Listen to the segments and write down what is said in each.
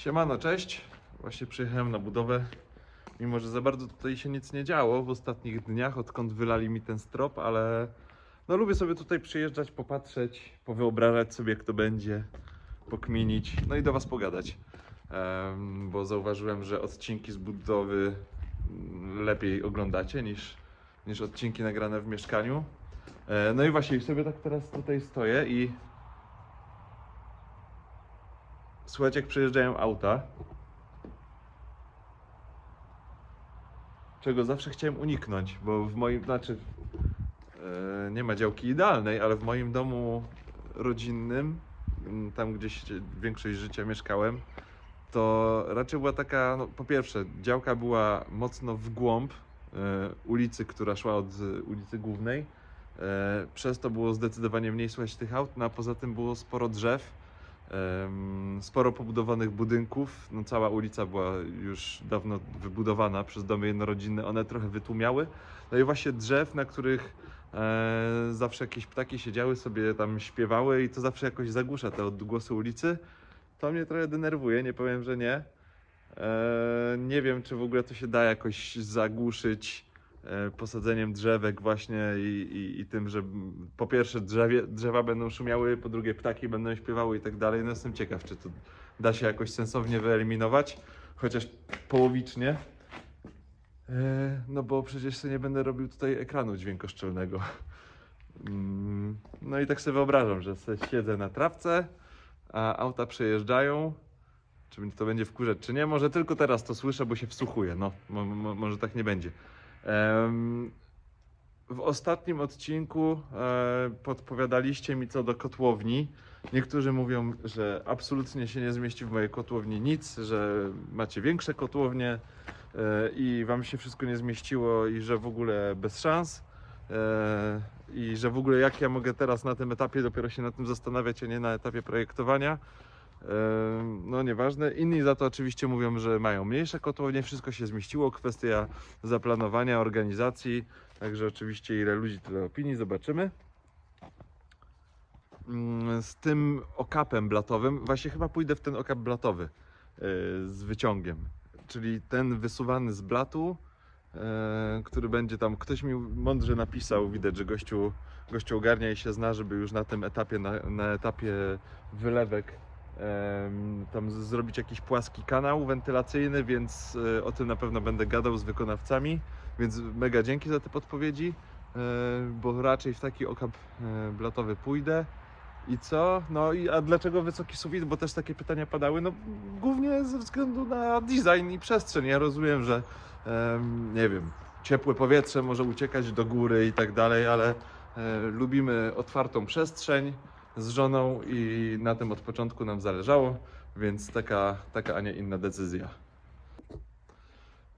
Siemano, cześć. Właśnie przyjechałem na budowę. Mimo, że za bardzo tutaj się nic nie działo w ostatnich dniach, odkąd wylali mi ten strop, ale no lubię sobie tutaj przyjeżdżać, popatrzeć, powyobrażać sobie jak to będzie, pokminić, no i do Was pogadać. Em, bo zauważyłem, że odcinki z budowy mm, lepiej oglądacie niż, niż odcinki nagrane w mieszkaniu. E, no i właśnie, sobie tak teraz tutaj stoję i Słuchajcie, jak przejeżdżają auta, czego zawsze chciałem uniknąć, bo w moim, znaczy, e, nie ma działki idealnej, ale w moim domu rodzinnym, tam gdzieś większość życia mieszkałem, to raczej była taka, no, po pierwsze, działka była mocno w głąb e, ulicy, która szła od e, ulicy głównej. Przez to było zdecydowanie mniej słychać tych aut, no a poza tym było sporo drzew. Sporo pobudowanych budynków. No, cała ulica była już dawno wybudowana przez domy jednorodzinne. One trochę wytłumiały. No i właśnie drzew, na których e, zawsze jakieś ptaki siedziały, sobie tam śpiewały i to zawsze jakoś zagłusza te odgłosy ulicy. To mnie trochę denerwuje, nie powiem, że nie. E, nie wiem, czy w ogóle to się da jakoś zagłuszyć posadzeniem drzewek właśnie i, i, i tym, że po pierwsze drzewie, drzewa będą szumiały, po drugie ptaki będą śpiewały i tak dalej. No jestem ciekaw, czy to da się jakoś sensownie wyeliminować, chociaż połowicznie. E, No bo przecież sobie nie będę robił tutaj ekranu dźwiękoszczelnego. Mm, No i tak sobie wyobrażam, że sobie siedzę na trawce, a auta przejeżdżają. Czy to będzie wkurzać, czy nie? Może tylko teraz to słyszę, bo się wsłuchuję. No, mo, mo, może tak nie będzie. W ostatnim odcinku e, podpowiadaliście mi co do kotłowni. Niektórzy mówią, że absolutnie się nie zmieści w mojej kotłowni nic, że macie większe kotłownie e, i wam się wszystko nie zmieściło i że w ogóle bez szans. E, I że w ogóle jak ja mogę teraz na tym etapie dopiero się nad tym zastanawiać, a nie na etapie projektowania. No nieważne. Inni za to oczywiście mówią, że mają mniejsze kotłownie, wszystko się zmieściło, kwestia zaplanowania, organizacji. Także oczywiście ile ludzi, tyle opinii, zobaczymy. Mm, Z tym okapem blatowym, właśnie chyba pójdę w ten okap blatowy e, z wyciągiem. Czyli ten wysuwany z blatu, e, który będzie tam, ktoś mi mądrze napisał, widać, że gościu, gościu ogarnia i się zna, żeby już na tym etapie, na, na etapie wylewek tam zrobić jakiś płaski kanał wentylacyjny, więc e, o tym na pewno będę gadał z wykonawcami. Więc mega dzięki za te podpowiedzi, e, bo raczej w taki okap e, blatowy pójdę. I co? No i a dlaczego wysoki sufit? Bo też takie pytania padały. No głównie ze względu na design i przestrzeń. Ja rozumiem, że nie wiem, ciepłe powietrze może uciekać do góry i tak dalej, ale lubimy otwartą przestrzeń z żoną i na tym od początku nam zależało, więc taka, taka a nie inna decyzja.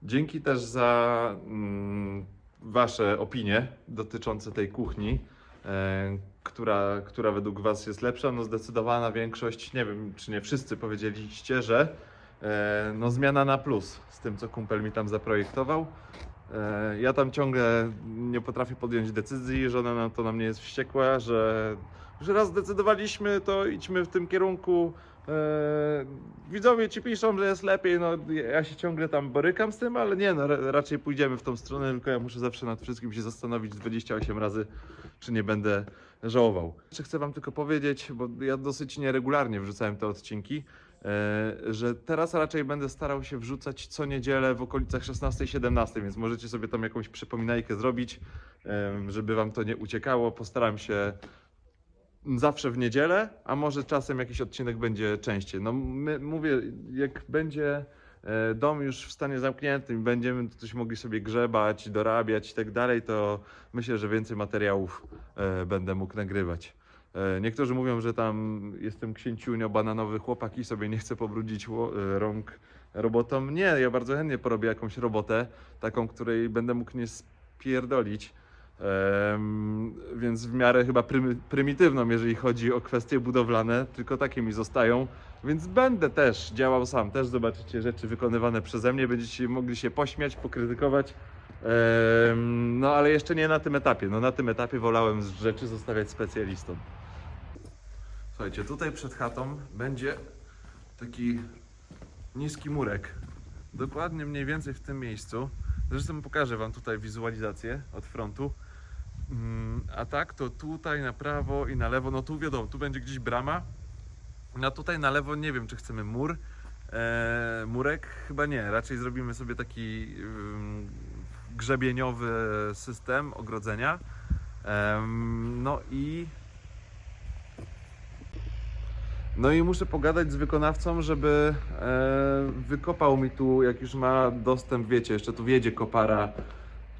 Dzięki też za mm, Wasze opinie dotyczące tej kuchni, e, która, która według Was jest lepsza. No zdecydowana większość, nie wiem czy nie wszyscy powiedzieliście, że e, no zmiana na plus z tym, co kumpel mi tam zaprojektował. E, ja tam ciągle nie potrafię podjąć decyzji, żona na to na mnie jest wściekła, że, że raz zdecydowaliśmy, to idźmy w tym kierunku. E, widzowie ci piszą, że jest lepiej, no ja się ciągle tam borykam z tym, ale nie, no ra- raczej pójdziemy w tą stronę, tylko ja muszę zawsze nad wszystkim się zastanowić 28 razy, czy nie będę żałował. Jeszcze chcę wam tylko powiedzieć, bo ja dosyć nieregularnie wrzucałem te odcinki, e, że teraz raczej będę starał się wrzucać co niedzielę w okolicach 16-17, więc możecie sobie tam jakąś przypominajkę zrobić, em, żeby wam to nie uciekało. Postaram się zawsze w niedzielę, a może czasem jakiś odcinek będzie częściej. No my, mówię, jak będzie e, dom już w stanie zamkniętym będziemy coś mogli sobie grzebać, dorabiać i tak dalej, to myślę, że więcej materiałów e, będę mógł nagrywać. E, Niektórzy mówią, że tam jestem księciunio, bananowy chłopak i sobie nie chcę pobrudzić rąk robotą. Nie, ja bardzo chętnie porobię jakąś robotę, taką, której będę mógł nie spierdolić. Więc w miarę chyba prymitywną, jeżeli chodzi o kwestie budowlane, tylko takie mi zostają. Więc będę też działał sam, też zobaczycie rzeczy wykonywane przeze mnie, będziecie mogli się pośmiać, pokrytykować. No ale jeszcze nie na tym etapie. No na tym etapie wolałem rzeczy zostawiać specjalistom. Słuchajcie, tutaj przed chatą będzie taki niski murek. Dokładnie mniej więcej w tym miejscu. Zresztą pokażę Wam tutaj wizualizację od frontu. Mm, A tak to tutaj na prawo i na lewo, no tu wiadomo, tu będzie gdzieś brama. No tutaj na lewo nie wiem, czy chcemy mur. Eee, murek chyba nie, raczej zrobimy sobie taki grzebieniowy system ogrodzenia. No i no i muszę pogadać z wykonawcą, żeby e, wykopał mi tu, jak już ma dostęp, wiecie, jeszcze tu wiedzie kopara.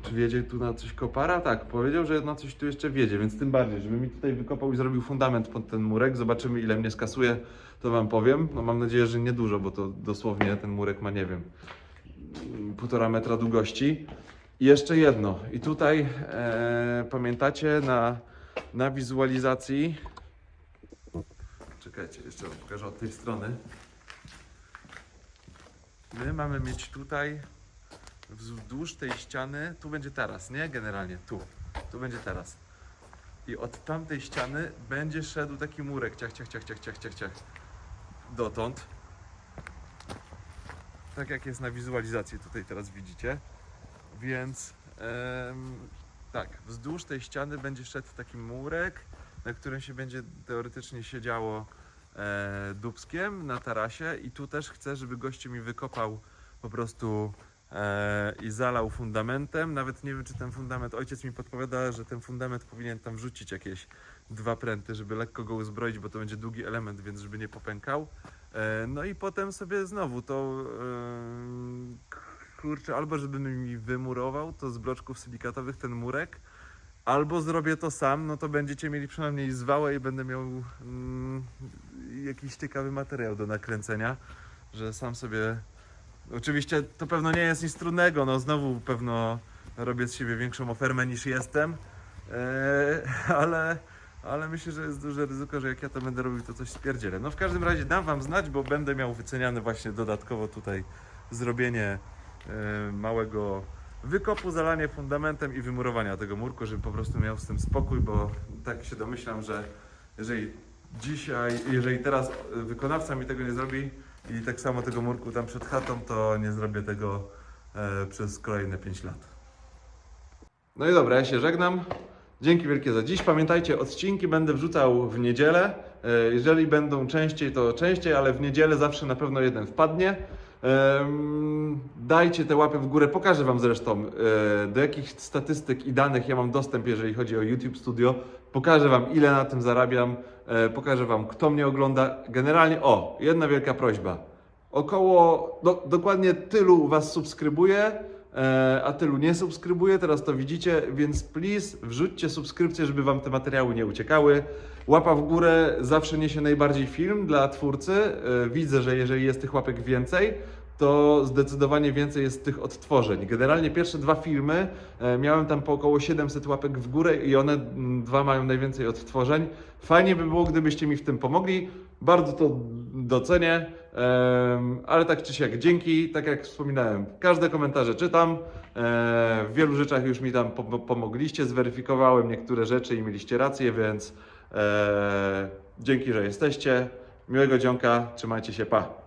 Czy wiedzie tu na coś kopara? Tak, powiedział, że na coś tu jeszcze wiedzie, więc tym bardziej, żeby mi tutaj wykopał i zrobił fundament pod ten murek. Zobaczymy, ile mnie skasuje, to Wam powiem. No mam nadzieję, że niedużo, bo to dosłownie ten murek ma, nie wiem, półtora metra długości. I jeszcze jedno. I tutaj e, pamiętacie na, na wizualizacji. Czekajcie, jeszcze wam pokażę od tej strony. My mamy mieć tutaj wzdłuż tej ściany, tu będzie taras, nie? Generalnie, tu. Tu będzie taras. I od tamtej ściany będzie szedł taki murek, ciach, ciach, ciach, ciach, ciach, ciach, ciach. Dotąd. Tak jak jest na wizualizacji tutaj teraz widzicie. Więc em, tak, wzdłuż tej ściany będzie szedł taki murek, na którym się będzie teoretycznie siedziało e, dubskiem na tarasie i tu też chcę, żeby gościu mi wykopał po prostu i zalał fundamentem. Nawet nie wiem, czy ten fundament, ojciec mi podpowiada, że ten fundament powinien tam wrzucić jakieś dwa pręty, żeby lekko go uzbroić, bo to będzie długi element, więc żeby nie popękał. E, no i potem sobie znowu to e, kurczę, albo żeby mi wymurował to z bloczków silikatowych ten murek, albo zrobię to sam, no to będziecie mieli przynajmniej zwałę i będę miał mm, jakiś ciekawy materiał do nakręcenia, że sam sobie... Oczywiście to pewno nie jest nic trudnego, no znowu pewno robię z siebie większą ofermę niż jestem, e, ale, ale myślę, że jest duże ryzyko, że jak ja to będę robił, to coś spierdzielę. No w każdym razie dam wam znać, bo będę miał wyceniane właśnie dodatkowo tutaj zrobienie e, małego wykopu, zalanie fundamentem i wymurowania tego murku, żeby po prostu miał z tym spokój, bo tak się domyślam, że jeżeli dzisiaj, jeżeli teraz wykonawca mi tego nie zrobi i tak samo tego murku tam przed chatą, to nie zrobię tego e, przez kolejne 5 lat. No i dobra, ja się żegnam. Dzięki wielkie za dziś. Pamiętajcie, odcinki będę wrzucał w niedzielę. E, Jeżeli będą częściej, to częściej, ale w niedzielę zawsze na pewno jeden wpadnie. Dajcie te łapy w górę. Pokażę Wam zresztą, e, do jakich statystyk i danych ja mam dostęp, jeżeli chodzi o YouTube Studio. Pokażę Wam, ile na tym zarabiam. E, Pokażę Wam, kto mnie ogląda. Generalnie, o, jedna wielka prośba. Około, do, dokładnie tylu Was subskrybuje, a tylu nie subskrybuje, teraz to widzicie, więc please wrzućcie subskrypcję, żeby Wam te materiały nie uciekały. Łapa w górę zawsze niesie najbardziej film dla twórcy. E, Widzę, że jeżeli jest tych łapek więcej, to zdecydowanie więcej jest tych odtworzeń. Generalnie pierwsze dwa filmy e, miałem tam po około 700 łapek w górę i one mm, dwa mają najwięcej odtworzeń. Fajnie by było, gdybyście mi w tym pomogli. Bardzo to docenię, ale tak czy siak dzięki. Tak jak wspominałem, każde komentarze czytam. W wielu rzeczach już mi tam pom- pomogliście, zweryfikowałem niektóre rzeczy i mieliście rację, więc dzięki, że jesteście. Miłego dzionka, trzymajcie się, pa.